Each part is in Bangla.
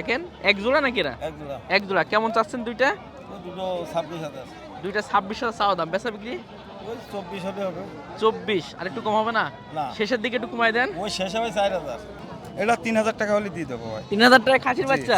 দেখেন এক জোড়া নাকি এক জোড়া এক জোড়া কেমন চাচ্ছেন দুইটা? দুটো ছাব্বিশ হাজার। দুইটা ছাব্বিশ হাজার চাওয়া দাম। বেচা বিক্রি? চব্বিশ হলে হবে। চব্বিশ। আর একটু কম হবে না? শেষের দিকে একটু কমাই দেন। ওই শেষে ওই চার হাজার। এটা তিন হাজার টাকা হলে দিয়ে দেবো ভাই। তিন হাজার টাকা খাসির বাচ্চা?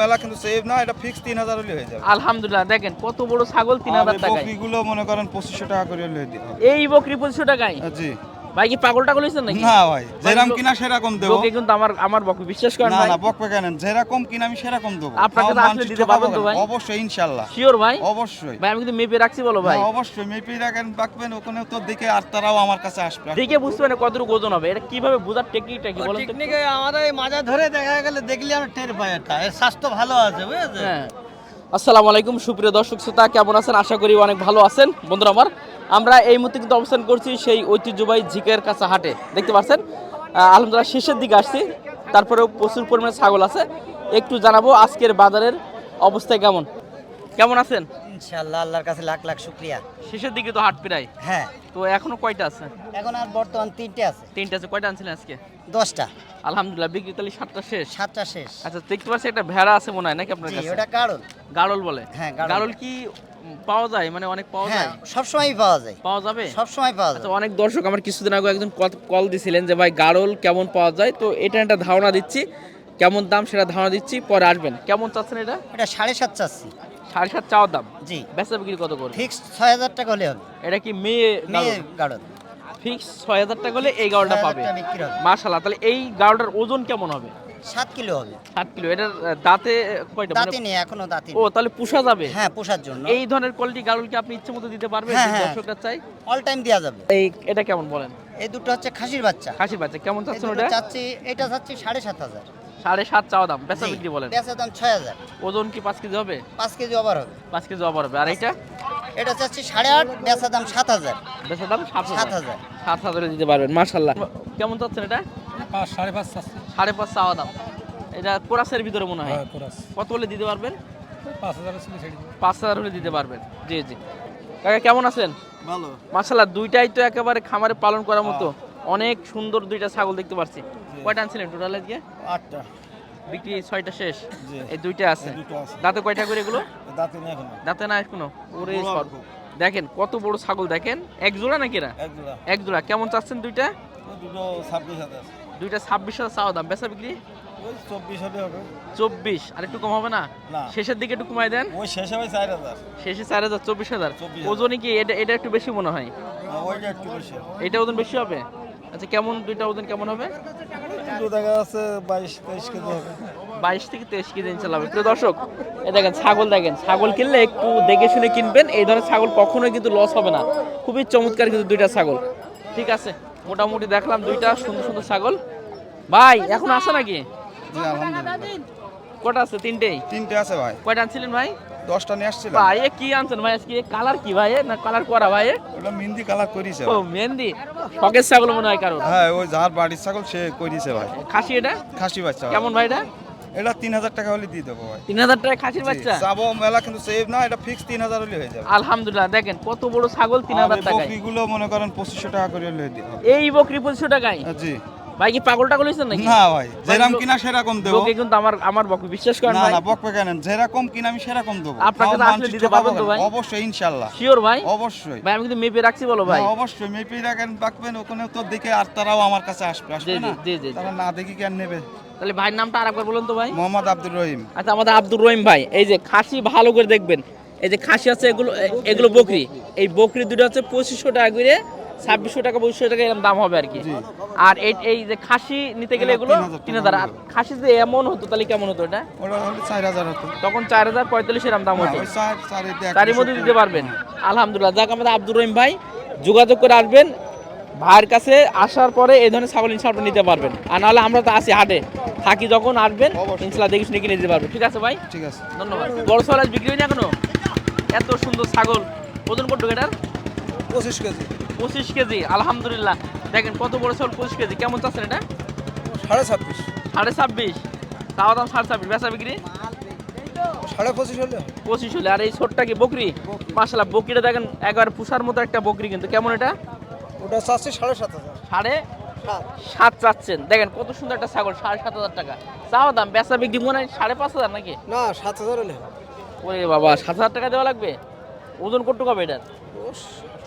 মেলা কিন্তু সেভ না এটা ফিক্স তিন হাজার হলে হয়ে যাবে। আলহামদুলিল্লাহ। দেখেন কত বড় ছাগল তিন হাজার টাকা বকরিগুলো মনে করেন পঁচিশশো টাকা করে হলে দিয়ে এই বকরি পঁচিশশো টাকায়? জি। ভাই কি পাগল টাগল হয়েছেন নাকি? না ভাই যেরকম কিনা সেরকম দেবো। লোকে কিন্তু আমার আমার বকরি বিশ্বাস করেন না ভাই। না বকবে কেন? যেরকম কিনা আমি সেরকম দেবো। আপনার কাছে তাও আসলে দিতে পারবেন তো ভাই? অবশ্যই ইনশাল্লাহ। শিওর ভাই? অবশ্যই। ভাই আমি কিন্তু মেপে রাখছি বলো ভাই। অবশ্যই মেপি রাখেন বাকবেন ওখানে তো দেখে আর তারাও আমার কাছে আসবে। দেখে বুঝতে পারেন কতটুকু ওজন হবে। এটা কীভাবে বোঝার টেকনিকটা কি বলেন তো? টেকনিকে আমাদের এই মাজা ধরে দেখা গেলে দেখলে আমরা টের পাই একটা এর স্বাস্থ্য ভালো আছে বুঝেছেন? হ্যাঁ। আসসালামু আলাইকুম সুপ্রিয় দর্শক শ্রোতা কেমন আছেন? আশা করি অনেক ভালো আছেন। বন্ধুরা আমার আমরা এই মুহূর্তে কিন্তু অবস্থান করছি সেই ঐতিহ্যবাহী ঝিকের কাছে হাটে। দেখতে পাচ্ছেন? আলহামদুলিল্লাহ শেষের দিকে আসছি। তারপরেও প্রচুর পরিমাণে ছাগল আছে। একটু জানাব আজকের বাজারের অবস্থা কেমন? কেমন আছেন? ইনশাআল্লাহ আল্লাহর কাছে লাখ লাখ শুক্রিয়া। শেষের দিকে তো হাট প্রায়। হ্যাঁ। তো এখনও কয়টা আছে? এখন আর বর্তমান তিনটে আছে। তিনটা আছে কয়টা আনছিলেন আজকে? দশটা। আলহামদুলিল্লাহ বিক্রি তাহলে সাতটা শেষ। সাতটা শেষ। আচ্ছা দেখতে পাচ্ছি একটা ভেড়া আছে মনে হয় নাকি আপনার জি কাছে? ওটা কারণ গাড়ল বলে? হ্যাঁ, গাড়ল। গাড়ল কি পাওয়া যায়? মানে অনেক পাওয়া হ্যাঁ যায়? সবসময়ই পাওয়া যায়। পাওয়া যাবে? সবসময় পাওয়া আচ্ছা যায় অনেক দর্শক আমার কিছুদিন আগে একজন কল- কল দিছিলেন যে ভাই গাড়ল কেমন পাওয়া যায়? তো এটা একটা ধারণা দিচ্ছি। কেমন দাম সেটা ধারণা দিচ্ছি পরে আসবেন। কেমন চাচ্ছেন এটা? এটা সাড়ে সাত চাচ্ছি। সাড়ে সাত চাওয়ার দাম? জি। বেচা বিক্রি কত করে? ফিক্স ছয় হাজার টাকা হলে হবে। এটা কি মেয়ে মেয়ে গাড়ল ফিক্স ছয় হাজার টাকা হলে এই গাড়লটা পাবে। মাশাল্লাহ তাহলে এই গাড়লটার ওজন কেমন হবে? সাত কিলো হবে। সাত কিলো এটার দাঁতে কয়টা? মানে- দাঁতি নেই এখনও দাঁতি ও তাহলে পুষা যাবে? হ্যাঁ পোষার জন্য। এই ধরনের কোয়ালিটি গাড়ল কি আপনি ইচ্ছে মতো দিতে পারবেন? হ্যাঁ, হ্যাঁ। দর্শকরা চাই অল টাইম দেওয়া যাবে। এই এটা কেমন বলেন? এই দুটো হচ্ছে খাসির বাচ্চা। খাসি বাচ্চা কেমন চাচ্ছেন ওটা? চাচ্ছি এটা চাচ্ছি সাড়ে সাত হাজার। সাড়ে সাত চাওয়া দাম। বেচা বিক্রি বলেন। বেচার দাম ছয় হাজার। ওজন কি পাঁচ কেজি হবে? পাঁচ কেজি ওভার হবে। পাঁচ কেজি অবার হবে। আর এটা এটা চাচ্ছি সাড়ে আট বেচার দাম সাত হাজার। বেচার দাম সাত হাজার। সাত হাজারে। দিতে পারবেন মার্শাল্লাহ কেমন চাচ্ছেন এটা? পাঁচ সাড়ে পাঁচ সাড়ে পাঁচ চাওয়া দাম। এটা কোরাসের ভিতরে মনে হয়। হ্যাঁ কত হলে দিতে পারবেন? পাঁচ হাজার ছিল ছেড়ে দিবে। পাঁচ হাজার হলে দিতে পারবেন। জি জি। কাকা কেমন আছেন? ভালো। মার্শাল্লাহ দুইটাই তো একেবারে খামারে পালন করার মতো। অনেক সুন্দর দুইটা ছাগল দেখতে পাচ্ছি কয়টা আনছিলেন টোটাল আজকে? আটটা। বিক্রি ছয়টা শেষ? এই দুইটা আছে? দাঁতে কয়টা করে এগুলো? দাঁতে নেই এখনও। দাঁতে না এখনও? ওরে। দেখেন কত বড় ছাগল দেখেন। এক জোড়া নাকি এরা? এক জোড়া। এক জোড়া। কেমন চাচ্ছেন দুইটা? দুটো ছাব্বিশ হাজার। দুইটা ছাব্বিশ হাজার চাওয়া দাম। বেচা বিক্রি? চব্বিশ আর একটু কম হবে না? না। শেষের দিকে একটু কমাই দেন। ওই শেষে চার হাজার। শেষে চার হাজার চব্বিশ হাজার। 24,000 ওজনে কি এটা এটা একটু বেশি মনে হয়? না, এটা ওজন বেশি হবে? আচ্ছা কেমন দুইটা ওজন কেমন হবে? দুটো দেখা যাচ্ছে বাইশ তেইশ কেজি হবে। বাইশ থেকে তেইশ কেজি ইনশাল্লাহ প্রিয় দর্শক এই দেখেন ছাগল দেখেন ছাগল কিনলে একটু দেখে শুনে কিনবেন। এই ধরনের ছাগল কখনোই কিন্তু লস হবে না। খুবই চমৎকার কিন্তু দুইটা ছাগল। ঠিক আছে মোটামুটি দেখলাম দুইটা সুন্দর সুন্দর ছাগল। ভাই এখন আছে নাকি? কটা আছে? তিনটেই? তিনটে আছে ভাই। কয়টা আনছিলেন ভাই? দশটা নিয়ে আসছিলাম। ভাই এ কি আনছেন ভাই? আজকে কালার কি ভাই? না কালার করা ভাই? ওটা মেহেন্দি কালার করিছে ও মেহেন্দি। শখের ছাগল মনে হয় কারণ হ্যাঁ ওই যার বাড়ির ছাগল সে করিছে ভাই। খাসি এটা? খাসি বাচ্চা। কেমন ভাই এটা? এটা তিন হাজার টাকা হলে দিয়ে দেবো ভাই। তিন হাজার টাকা খাসির বাচ্চা? যাব মেলা কিন্তু সেভ না এটা ফিক্স তিন হাজার হলে হয়ে যাবে। আলহামদুলিল্লাহ দেখেন কত বড় ছাগল তিন হাজার টাকায়। বকরিগুলো মনে করেন পঁচিশশো টাকা করে হলে এই বকরি পঁচিশশো টাকায়? জি। ভাই কি পাগল টাগল হয়েছেন নাকি? না ভাই যেরকম কিনা সেরকম দেবো। লোকে কিন্তু আমার আমার বিশ্বাস করেন না না কেন? যেরকম কিনা আমি সেরকম দেবো। আপনার কাছে তাও আসলে দিতে পারবেন তো ভাই? অবশ্যই ইনশাল্লাহ শিওর ভাই? অবশ্যই। ভাই আমি কিন্তু মেপে রাখছি বলো ভাই। অবশ্যই মেপি রাখেন ওখানে তো দেখে আর তারাও আমার কাছে আসবে আসবে না? জি জি তারা না দেখি কেন নেবে? তাহলে ভাইয়ের নামটা আরেকবার বলুন তো ভাই। মোহাম্মদ আব্দুর রহিম। আচ্ছা আমাদের আব্দুর রহিম ভাই এই যে খাসি ভালো করে দেখবেন। এই যে খাসি আছে এগুলো এগুলো বকরি। এই বকরি দুটো হচ্ছে পঁচিশশো টাকা করে ছাব্বিশশো টাকা পঁচিশশো টাকা এরকম দাম হবে আর কি। আর এই এই যে খাসি নিতে গেলে এগুলো 3,000 তিন হাজার আর খাসি যে এমন হতো তাহলে কেমন হতো এটা? হতো। তখন চার হাজার পঁয়তাল্লিশ এরকম দাম হতো। এতে এক তারই মধ্যে দিতে পারবেন। আলহামদুলিল্লাহ। যাক আমাদের আব্দুর রহিম ভাই যোগাযোগ করে আসবেন। ভাইয়ের কাছে আসার পরে এই ধরনের ছাগল ইনশাল্লাহ নিতে পারবেন। আর নাহলে আমরা তো আসি হাটে। থাকি যখন আসবেন। ইনশাল্লাহ দেখে শুনে কিনে দিতে পারবেন। ঠিক আছে ভাই? ঠিক আছে। ধন্যবাদ। বড় ছাগল বিক্রি হয়নি এখনও? এত সুন্দর ছাগল। ওজন কত এটার? পঁচিশ কেজি। পঁচিশ কেজি আলহামদুলিল্লাহ। দেখেন কত বড় ছাগল পঁচিশ কেজি কেমন চাচ্ছেন এটা? সাড়ে ছাব্বিশ। সাড়ে ছাব্বিশ। তাও দাম সাড়ে ছাব্বিশ। বেচা বিক্রি? সাড়ে পঁচিশ হলে। পঁচিশ হলে। আর এই ছোটটা কি বকরি? মাসাল্লাহ বকরিটা দেখেন একবার পুষার মতো একটা বকরি কিন্তু। কেমন এটা? ওটা চাচ্ছি সাড়ে সাত হাজার। সাড়ে সাত। চাচ্ছেন। দেখেন কত সুন্দর একটা ছাগল সাড়ে সাত হাজার টাকা। চাও দাম? বেচা বিক্রি মনে হয় সাড়ে পাঁচ হাজার নাকি? না সাত হাজার হলে ওরে বাবা সাত হাজার টাকা দেওয়া লাগবে? ওজন কতটুকু হবে এটার?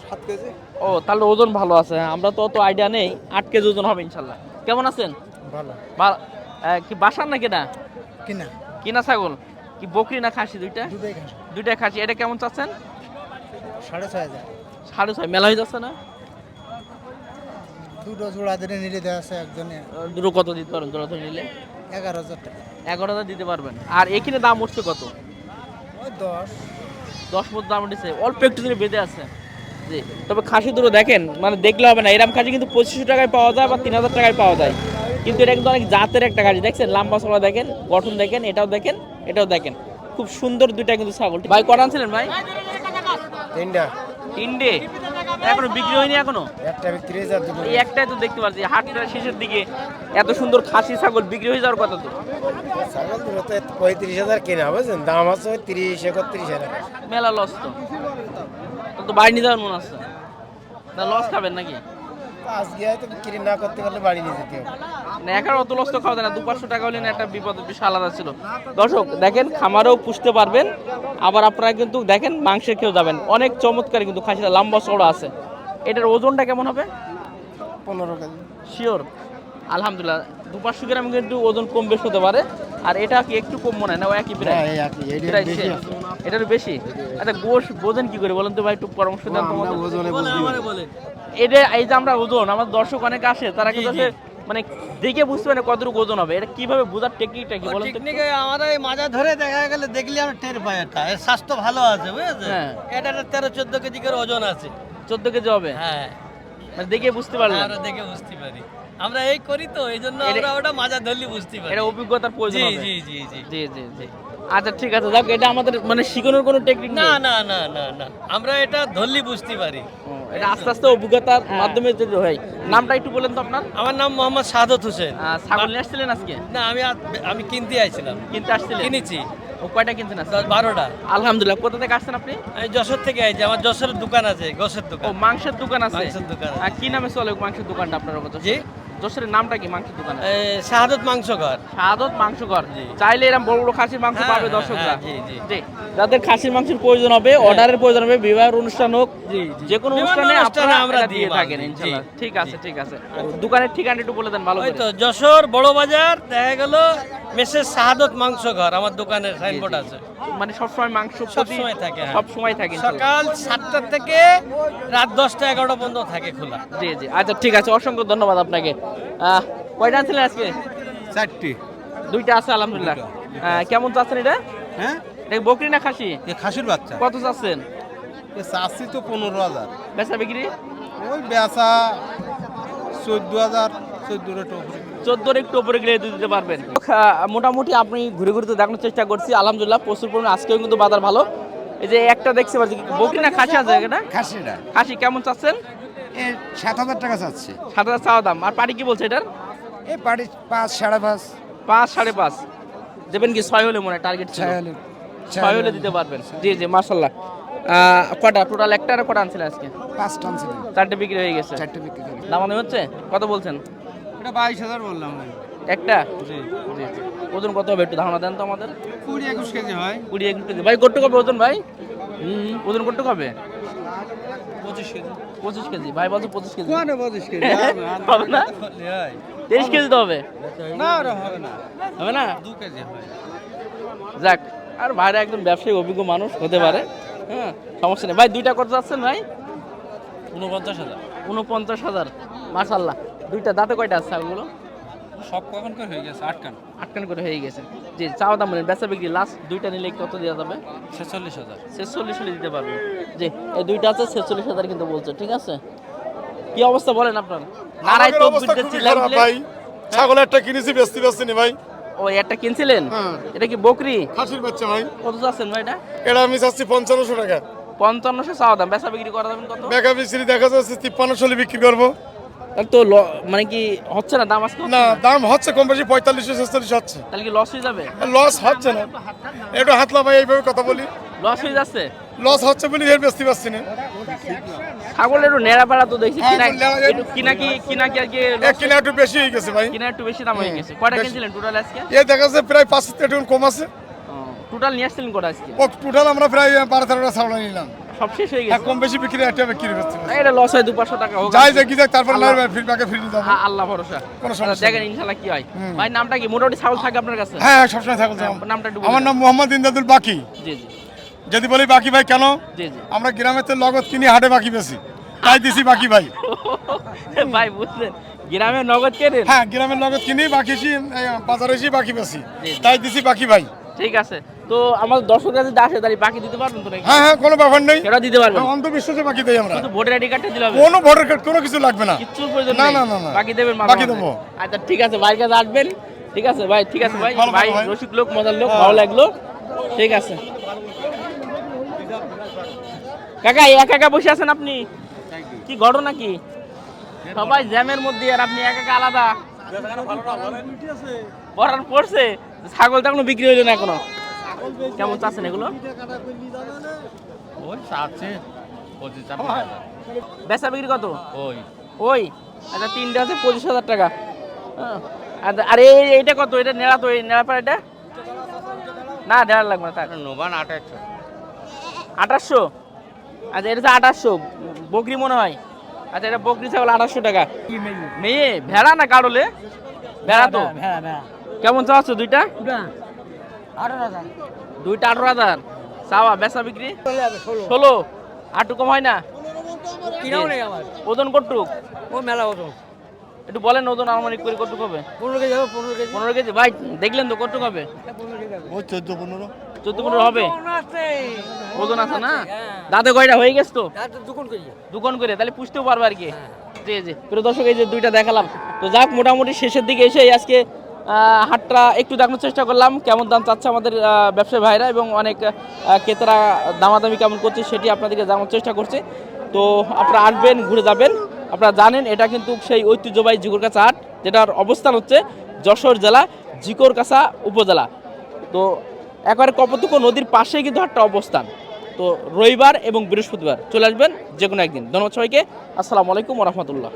সাত কেজি। ও তাহলে ওজন ভালো আছে হ্যাঁ, আমরা তো অত আইডিয়া নেই। আট কেজি ওজন হবে ইনশাল্লাহ। কেমন আছেন? ভালো। কি বাসার না কিনা। কিনা ছাগল? কি বকরি না খাসি দুইটা? দুইটা খাসি। এটা কেমন চাচ্ছেন? সাড়ে ছয় হাজার। সাড়ে ছয় মেলা হয়ে যাচ্ছে না? দুটো জোড়া ধরে নিলে দেওয়া আছে একজনে। দুটো কত দিতে পারবেন জোড়া ধরে নিলে? এগারো হাজার টাকা। এগারো হাজার দিতে পারবেন। আর এখানে দাম উঠছে কত? দশ। দশ মতো দাম উঠেছে অল্প একটু দিনে বেঁধে আছে। জি তবে খাসি দুটো দেখেন মানে দেখলে হবে না। এরম খাসি কিন্তু পঁচিশশো টাকায় পাওয়া যায় বা তিন হাজার টাকায় পাওয়া যায়। কিন্তু এটা কিন্তু অনেক জাতের একটা খাসি। দেখছেন লাম্বা চড়া দেখেন গঠন দেখেন এটাও দেখেন এটাও দেখেন। খুব সুন্দর দুইটা কিন্তু ছাগল। ভাই কটা আনছিলেন ভাই? তিনটা। তিনটে? এখনও বিক্রি হয়নি এখনও? একটা বিক্রি হাজার দুটো এই একটাই তো দেখতে পাচ্ছি হাটটা শেষের দিকে। এত সুন্দর খাসি ছাগল বিক্রি হয়ে যাওয়ার কথা তো। ছাগল দুটো তো পঁয়ত্রিশ হাজার কেনা বুঝছেন? দাম আছে ওই তিরিশ একত্রিশ হাজার মেলা লস তো। তো বাড়ি নিয়ে যাওয়ার মনে আছে। না লস খাবেন নাকি? আজকে হয়তো বিক্রি না করতে পারলে বাড়ি নিয়ে যেতে হবে। না একার অত লস তো খাওয়া যায় না দু পাঁচশো টাকা হলে একটা বিপদ বিশাল আলাদা ছিল। দর্শক দেখেন খামারেও পুষতে পারবেন আবার আপনারা কিন্তু দেখেন মাংসের খেয়েও যাবেন। অনেক চমৎকার কিন্তু খাসিটা লম্বা চড়া আছে। এটার ওজনটা কেমন হবে? পনেরো কেজি। শিওর আলহামদুলিল্লাহ গ্রাম কিন্তু ওজন কম বেশ হতে পারে। আর এটা কি একটু কম মনে হয় না? ও একই প্রায়। এটার বেশি এটার বেশি? আচ্ছা গোশ বোঝেন কি করে বলেন তো ভাই একটু পরামর্শ দেন আমাদের। এটা এই যে আমরা ওজন আমার দর্শক অনেক আসে তারা কিন্তু মানে দেখে বুঝতে পারে কতটুকু ওজন হবে? এটা কীভাবে বোঝার টেকনিকটা কি বলেন টেকনিকে আমার এই মাজা ধরে দেখা গেলে দেখলে আমরা টের পাই এটা। এর স্বাস্থ্য ভালো আছে বুঝেছেন? হ্যাঁ। এটা তেরো চোদ্দ কেজি করে ওজন আছে। চোদ্দ কেজি হবে? হ্যাঁ। মানে দেখে বুঝতে পারলেন? আমরা দেখে বুঝতে পারি। আমরা এই করি তো এই জন্য এটা- আমরা ওটা মাজা ধরলে বুঝতে পারি। এটা অভিজ্ঞতার প্রয়োজন জি জি জি জি। জি জি জি। আচ্ছা ঠিক আছে। যাক এটা আমাদের মানে শিখানোর কোনো টেকনিক না না না না না। আমরা এটা ধরলি বুঝতে পারি। এটা আস্তে আস্তে অভিজ্ঞতার মাধ্যমে যদি হয়। নামটা একটু বলেন তো আপনার। আমার নাম মোহাম্মদ সাদত হোসেন। ছাগল নিয়ে আসছিলেন আজকে? না আমি আমি কিনতে আইছিলাম। কিনতে আসছিলেন? কিনেছি। ও কয়টা কিনছেন আজকে? বারোটা। আলহামদুলিল্লাহ কোথা থেকে আসছেন আপনি? আমি যশোর থেকে আইছি আমার যশোরের দোকান আছে গোসের ও দোকান মাংসের দোকান আছে। মাংসের দোকান আর কি নামে চলে মাংসের দোকানটা আপনার মতো? জি? যশোরের নামটা কি মাংসের দোকান? এ, শাহাদত মাংস ঘর শাহাদত মাংস ঘর চাইলে এরকম বড় বড় খাসির মাংস হ্যাঁ, পাবে হ্যাঁ, দর্শকরা। হ্যাঁ, জি, জি। জি। যাদের খাসির মাংসের প্রয়োজন হবে অর্ডারের প্রয়োজন হবে বিবাহের অনুষ্ঠান হোক। যে কোনো অনুষ্ঠানে আপনারা আমরা দিয়ে থাকেন ইনশাআল্লাহ ঠিক আছে ঠিক আছে। দোকানের ঠিকানা একটু বলে দেন ভালো ওই করে। তো যশোর বড় বাজার দেখা গেল মেসেজ শাহাদত মাংস ঘর আমার দোকানের সাইনবোর্ড আছে। মানে সবসময় মাংস সবসময় থাকে, হ্যাঁ। সব সময় থাকে সকাল সাতটা থেকে রাত দশটা এগারোটা পর্যন্ত থাকে খোলা। জি জি। আচ্ছা ঠিক আছে অসংখ্য ধন্যবাদ আপনাকে। কয়টা ছিলেন আজকে? চারটি। দুইটা আছে আলহামদুলিল্লাহ। কেমন চাচ্ছেন এটা? হ্যাঁ? এটা বকরি না খাসি? খাসির বাচ্চা। কত চাচ্ছেন? চাচ্ছি তো পনেরো হাজার। বেচা বিক্রি? ওই বেচা চোদ্দ হাজার। চোদ্দোর একটু উপরে। গেলে দিতে পারবেন। মোটামুটি আপনি ঘুরে ঘুরে তো দেখানোর চেষ্টা করছি আলহামদুলিল্লাহ প্রচুর পরিমাণে আজকেও কিন্তু বাজার ভালো। এই যে একটা দেখতে পাচ্ছি বকরি না খাসি আছে এটা খাসিটা। খাসি কেমন চাচ্ছেন? সাত হাজার টাকা চাচ্ছে। সাত হাজার চাওয়া দাম। আর পাটি কি বলছে এটার? এ বাড়ি পাঁচ সাড়ে পাঁচ। পাঁচ সাড়ে পাঁচ। দেবেন কি ছয় হলে মনে হয় টার্গেট ছয় হলে ছয় হলে দিতে পারবেন। জি জি মার্শাল্লাহ কটা? টোটাল একটা আর কটা আনছিলেন আজকে? পাঁচ টন চারটে বিক্রি হয়ে গেছে। চারটে বিক্রি করে দামানি হচ্ছে? কত বলছেন? এটা বাইশ হাজার বললাম একটা? জি। জি ওজন কত হবে একটু ধারণা দেন তো আমাদের? কুড়ি একুশ কেজি হয়। কুড়ি এক কেজি। ভাই কটুক হবে ওজন ভাই? হুম ওজন কটুক হবে? পঁচিশ কেজি। পঁচিশ কেজি। ভাই বলছো পঁচিশ কেজি। কোয়ানে পঁচিশ কেজি? হবে না? তেইশ কেজি তো হবে। না হবে না। হবে না? দু কেজি হয়। যাক আর ভাইরা একদম ব্যবসায়ী অভিজ্ঞ মানুষ হতে পারে। হ্যাঁ সমস্যা নেই। ভাই দুইটা কত যাচ্ছেন ভাই? উনপঞ্চাশ হাজার। উনপঞ্চাশ হাজার। মার্শাল্লাহ দুইটা দাঁতে কয়টা আছে ওগুলো সব কখন করে হয়ে গেছে আটকান আটকান করে হয়ে গেছে। জি চাওয়া দাম বলেন বেচা বিক্রি লাস্ট দুইটা নিলে কত দেওয়া যাবে? ছেচল্লিশ হাজার। ছেচল্লিশ হলে দিতে পারবে। জি এই দুইটা আছে ছেচল্লিশ হাজার কিন্তু বলছে ঠিক আছে? কি অবস্থা বলেন আপনার? নারাই তো ভাই। ছাগল একটা কিনেছি বেচতে বেচতে নি ভাই। ও একটা কিনছিলেন? হ্যাঁ। এটা কি বকরি? খাসির বাচ্চা ভাই। কত চাচ্ছেন ভাই এটা? এটা আমি চাচ্ছি পঞ্চান্নশো টাকা। পঞ্চান্নশো চাওয়া দাম বেচা বিক্রি করা যাবেন কত? মেগা বিক্রি দেখা যাচ্ছে তিপ্পান্নশো বিক্রি করব। তো মানে কি হচ্ছে না? দাম আজকে না দাম হচ্ছে কম বেশি পঁয়তাল্লিশশো ছেচল্লিশ হচ্ছে। তাহলে কি লস হয়ে যাবে? লস হচ্ছে না। একটু হাতলা ভাই এইভাবে কথা বলি। লস হয়ে যাচ্ছে? লস হচ্ছে বলে এর বেচতে পারছি না। ছাগল একটু নেড়া পেড়া তো দেখছি হ্যাঁ, কিনা কিনা কি কিনা কি আজকে এক কিনা একটু বেশি হয়ে গেছে ভাই। কিনা একটু বেশি দাম হয়ে গেছে। কয়টা কিনছিলেন টোটাল আজকে? এ দেখা যাচ্ছে প্রায় পাঁচ সাত কম আছে। টোটাল নিয়ে আসছিলেন কটা আজকে? ও টোটাল আমরা প্রায় বারো তেরোটা ছাগল নিলাম। সব শেষ হয়ে হ্যাঁ গেছে কম বেশি বিক্রি একটা বিক্রি না, এটা লস হয় টাকা হোক যাই দেখি যাক তারপর না ফিডব্যাকে ফিরে আ- আল্লাহ ভরসা। কোনো আচ্ছা, সমস্যা দেখেন ইনশাল্লাহ কি হয়। ভাই নামটা কি? মোটামুটি ছাগল থাকে আপনার কাছে? হ্যাঁ সবসময় ছাগল চাই। নামটা একটু আমার নাম মোহাম্মদ বাকি। জি জি। যদি বলি বাকি ভাই কেন? জি জি। আমরা গ্রামের তো লগত কিনি হাটে বাকি বেশি। তাই দিছি বাকি ভাই। ভাই বুঝলেন। গ্রামের নগদ কেনেন? হ্যাঁ গ্রামের লগত কিনি বাকি বাজারে বাকি বেশি। তাই দিছি বাকি ভাই। ঠিক আছে। তো আমার দর্শক কাছে আসে দাঁড়িয়ে বাকি দিতে পারবেন তো নাকি? হ্যাঁ হ্যাঁ কোনো ব্যাপার নেই। সেটা দিতে পারবেন। হ্যাঁ, অন্ধবিশ্বাসে বাকি দেই আমরা। শুধু ভোটার আইডি কার্ডটা দিলে হবে। কোনো ভোটার কার্ড কোনো কিছু লাগবে না। কিচ্ছু প্রয়োজন না, না, না। বাকি দেবেন বাকি দেবো। আচ্ছা ঠিক আছে ভাইয়ের কাছে আসবেন। ঠিক আছে ভাই ঠিক আছে ভাই। ভাই রসিক লোক মজার লোক ভালো লাগল। ঠিক আছে। কাকা একা একা বসে আছেন আপনি? কি ঘটনা কি? সবাই জ্যামের মধ্যে আর আপনি একা একা আলাদা? পড়ার পড়ছে। ছাগল তো এখনও বিক্রি হইল না এখনও। কেমন চাচ্ছেন এগুলো? ওই চাচ্ছে পঁচিশ বেচা বিক্রি কত? ওই। ওই? আচ্ছা তিনটা আছে পঁচিশ হাজার টাকা। হ্যাঁ। আচ্ছা, আর এই এইটা কত? এটা নেড়া তো এই নেড়া পাড়া এটা না নেড়া লাগবে না নোবান আঠাশশো আঠাশশো আচ্ছা এটা হচ্ছে আঠাশশো বকরি মনে হয়। আচ্ছা এটা বকরি ছাগল আঠাশশো টাকা। মেয়ে? ভেড়া না কারলে ভেড়া তো? কেমন চাচ্ছ দুইটা। দুইটা আঠারো হাজার। চাওয়া বেচা বিক্রি? ষোলো। আটটু কম হয় না? ওজন কটুক ও মেলা ওজন। একটু বলেন ওজন আনুমানিক করে কটুক হবে? পনেরো কেজি হবে পনেরো কেজি। পনেরো কেজি। ভাই দেখলেন তো কটুক হবে? ওই চোদ্দ পনেরো। চোদ্দ পনেরো হবে? ওজন আছে। না? দাঁতে কয়টা? হয়ে গেছে তো? দুকন করে। তাহলে পুষতেও পারবে আর কি। জি জি। প্রিয় দর্শক এই যে দুইটা দেখালাম। তো যাক মোটামুটি শেষের দিকে এসে আজকে হাটটা একটু দেখানোর চেষ্টা করলাম, কেমন দাম চাচ্ছে আমাদের ব্যবসায়ী ভাইরা এবং অনেক ক্রেতারা দামাদামি কেমন করছে সেটি আপনাদেরকে জানানোর চেষ্টা করছে। তো আপনারা আসবেন, ঘুরে যাবেন। আপনারা জানেন, এটা কিন্তু সেই ঐতিহ্যবাহী জিকরকাছা হাট, যেটার অবস্থান হচ্ছে যশোর জেলা জিকরকাছা উপজেলা। তো একবারে কপতক্ষ নদীর পাশেই কিন্তু হাটটা অবস্থান। তো রবিবার এবং বৃহস্পতিবার চলে আসবেন যে কোনো একদিন। ধন্যবাদ সবাইকে। আসসালামু আলাইকুম রহমতুল্লাহ।